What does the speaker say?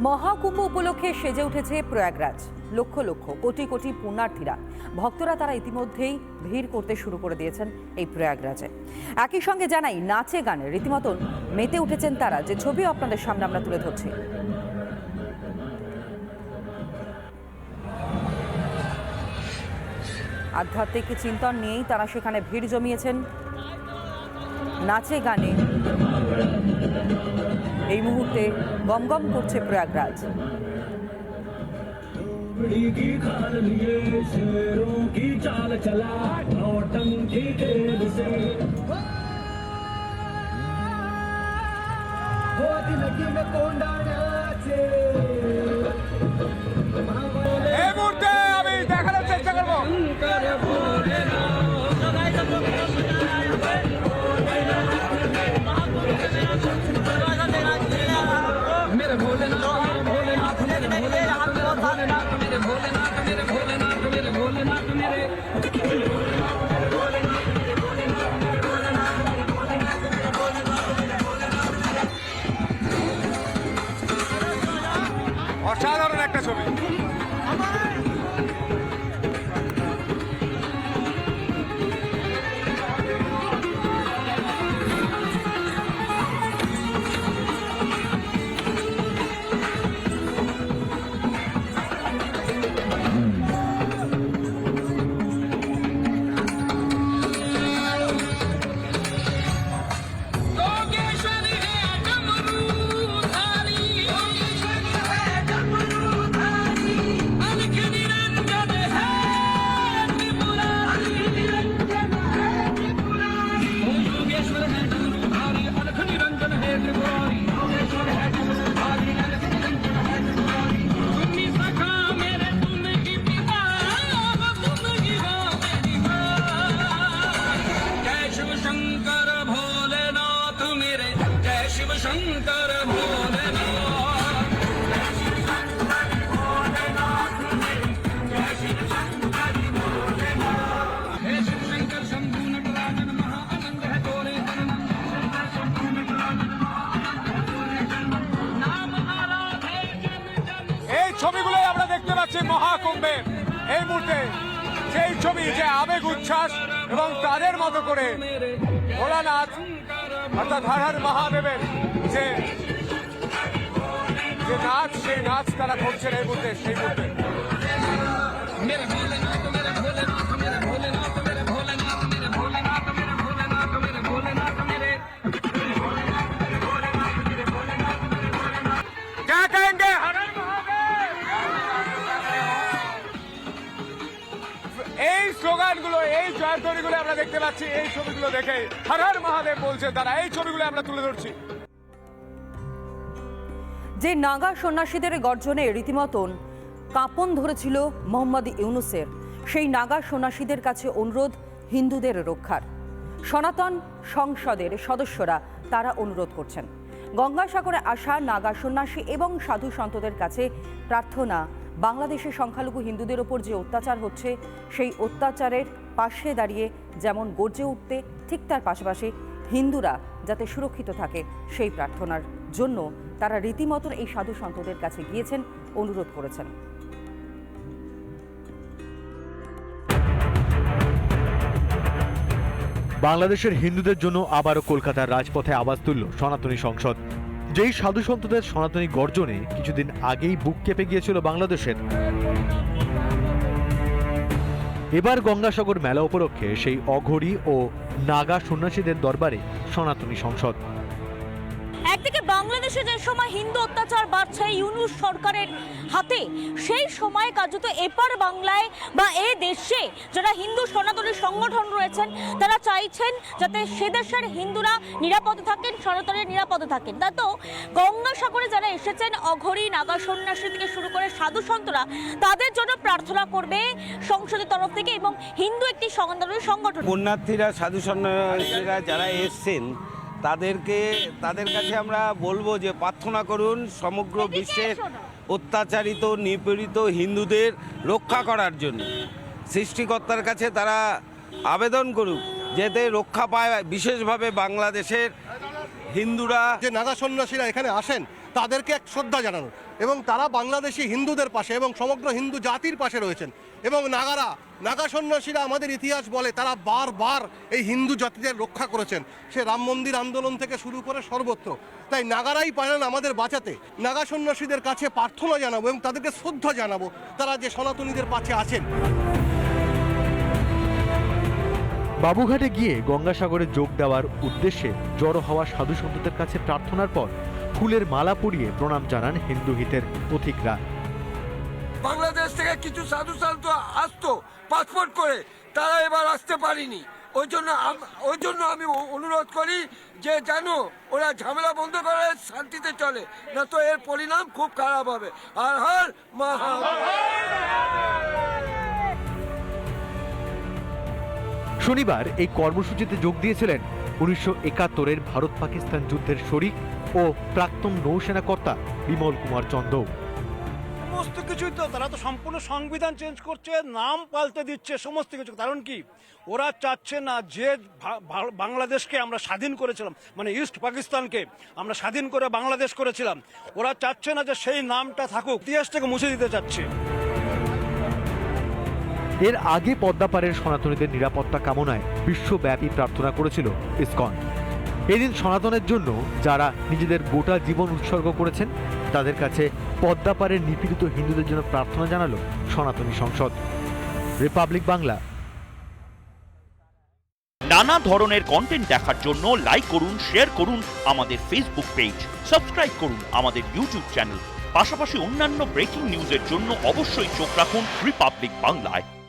মহাকুম্ভ উপলক্ষে সেজে উঠেছে প্রয়াগরাজ। লক্ষ লক্ষ, কোটি কোটি পুণ্যার্থীরা। ভক্তরা তারা ইতিমধ্যেই ভিড় করতে শুরু করে দিয়েছেন এই প্রয়াগরাজে। একই সঙ্গে জানাই, নাচে গানে রীতিমতন মেতে উঠেছেন তারা। যে ছবিও আপনাদের সামনে আমরা তুলে ধরছি। আধ্যাত্মিক চিন্তন নিয়েই তারা সেখানে ভিড় জমিয়েছেন। নাচে গানে। এই মুহূর্তে গমগম করছে প্রয়াগরাজ। কোন্ডা নাচে ছবিগুলোই আমরা দেখতে পাচ্ছি মহাকুম্ভে। এই মুহূর্তে সেই ছবি, যে আবেগ উচ্ছ্বাস এবং তাদের মতো করে ভোলানাথ অর্থাৎ হর হর মহাদেবের যে যে নাচ, সেই নাচ তারা করছেন এই মুহূর্তে, সেই মুহূর্তে। জয়ধ্বনিগুলো আমরা দেখতে পাচ্ছি, এই ছবিগুলো দেখে হর হর মহাদেব বলছে তারা এই ছবিগুলো আমরা তুলে ধরছি। যে নাগা সন্ন্যাসীদের গর্জনে রীতিমতন কাঁপন ধরেছিল মোহাম্মদ ইউনুসের, সেই নাগা সন্ন্যাসীদের কাছে অনুরোধ হিন্দুদের রক্ষার। সনাতন সংসদের সদস্যরা তারা অনুরোধ করছেন। গঙ্গাসাগরে আসা নাগা সন্ন্যাসী এবং সাধু সন্তদের কাছে প্রার্থনা বাংলাদেশের সংখ্যালঘু হিন্দুদের ওপর যে অত্যাচার হচ্ছে, সেই অত্যাচারের পাশে দাঁড়িয়ে যেমন গর্জে উঠতে ঠিক তার পাশাপাশি হিন্দুরা যাতে সুরক্ষিত থাকে সেই প্রার্থনার জন্য তারা রীতিমতন এই সাধু সন্তদের কাছে গিয়েছেন, অনুরোধ করেছেন। বাংলাদেশের হিন্দুদের জন্য আবারও কলকাতার রাজপথে আওয়াজ তুলল সনাতনী সংসদ। যেই সাধু সন্তদের সনাতনী গর্জনে কিছুদিন আগেই বুক কেঁপে গিয়েছিল বাংলাদেশের। এবার গঙ্গাসাগর মেলা উপলক্ষে সেই অঘরি ও নাগা সন্ন্যাসীদের দরবারে সনাতনী সংসদ। একদিকে বাংলাদেশে যে সময় হিন্দু অত্যাচার বাড়ছে ইউনুস সরকারের হাতে সেই সময় কার্যত এপার বাংলায় বা এ দেশে যারা হিন্দু সনাতনী সংগঠন রয়েছেন, তারা চাইছেন যাতে সে দেশের হিন্দুরা নিরাপদে থাকেন, সনাতনের নিরাপদে থাকেন। তা তো গঙ্গাসাগরে যারা এসেছেন, অঘরী, নাগা সন্ন্যাসী থেকে শুরু করে সাধু সন্তরা, তাদের জন্য প্রার্থনা করবে সংসদের তরফ থেকে এবং হিন্দু একটি সংগঠন। পুণ্যার্থীরা, সাধু সন্ন্যাসীরা যারা এসছেন তাদেরকে তাদের কাছে আমরা বলব যে প্রার্থনা করুন সমগ্র বিশ্বের অত্যাচারিত নিপীড়িত হিন্দুদের রক্ষা করার জন্য। সৃষ্টিকর্তার কাছে তারা আবেদন করুক যাতে রক্ষা পায় বিশেষভাবে বাংলাদেশের হিন্দুরা। যে নাগা সন্ন্যাসীরা এখানে আসেন তাদেরকে এক শ্রদ্ধা জানানো। এবং তারা বাংলাদেশি হিন্দুদের পাশে এবং সমগ্র হিন্দু জাতির পাশে রয়েছেন। এবং নাগারা, নাগা সন্ন্যাসীরা আমাদের ইতিহাস বলে, তারা বারবার এই হিন্দু জাতিদের রক্ষা করেছেন। সে রাম মন্দির আন্দোলন থেকে শুরু করে সর্বত্র। তাই নাগারাই পারেন আমাদের বাঁচাতে। নাগা সন্ন্যাসীদের কাছে প্রার্থনা জানাব এবং তাদেরকে শ্রদ্ধা জানাব, তারা যে সনাতনীদের পাশে আছেন। বাবুঘাটে গিয়ে গঙ্গাসাগরে যোগ দেওয়ার উদ্দেশ্যে জড়ো হওয়া সাধু সন্তদের কাছে প্রার্থনার পর ফুলের মালা পরিয়ে প্রণাম জানান হিন্দু হিতের পথিকরা। কিছু সাধু সাধু আসতো পাসপোর্ট করে, তারা এবার আসতে পারিনি। ওই জন্য ওই জন্য আমি অনুরোধ করি যে জানো ওরা ঝামেলা বন্ধ করে, শান্তিতে চলে। না তো এর পরিণাম খুব খারাপ হবে। আর হর মহা শনিবার এই কর্মসূচিতে যোগ দিয়েছিলেন উনিশশো একাত্তরের ভারত পাকিস্তান যুদ্ধের শরিক ও প্রাক্তন নৌসেনা কর্তা বিমল কুমার চন্দ সমস্ত কিছুই তো, তারা তো সম্পূর্ণ সংবিধান চেঞ্জ করছে, নাম পাল্টে দিচ্ছে, সমস্ত কিছু। কারণ কি? ওরা চাচ্ছে না যে বাংলাদেশকে আমরা স্বাধীন করেছিলাম মানে ইস্ট পাকিস্তানকে আমরা স্বাধীন করে বাংলাদেশ করেছিলাম। ওরা চাচ্ছে না যে সেই নামটা থাকুক, ইতিহাসটাকে মুছে দিতে চাচ্ছে। এর আগে পদ্মাপাড়ের সনাতনীদের নিরাপত্তা কামনায় বিশ্বব্যাপী প্রার্থনা করেছিল ইসকন। এদিন সনাতনের জন্য যারা নিজেদের গোটা জীবন উৎসর্গ করেছেন, তাদের কাছে পদ্মাপাড়ের নিপীড়িত হিন্দুদের জন্য প্রার্থনা জানালো সনাতনী সংসদ। রিপাবলিক বাংলা। নানা ধরনের কন্টেন্ট দেখার জন্য লাইক করুন শেয়ার করুন আমাদের ফেসবুক পেজ সাবস্ক্রাইব করুন আমাদের ইউটিউব চ্যানেল পাশাপাশি অন্যান্য ব্রেকিং নিউজের জন্য অবশ্যই চোখ রাখুন রিপাবলিক বাংলায়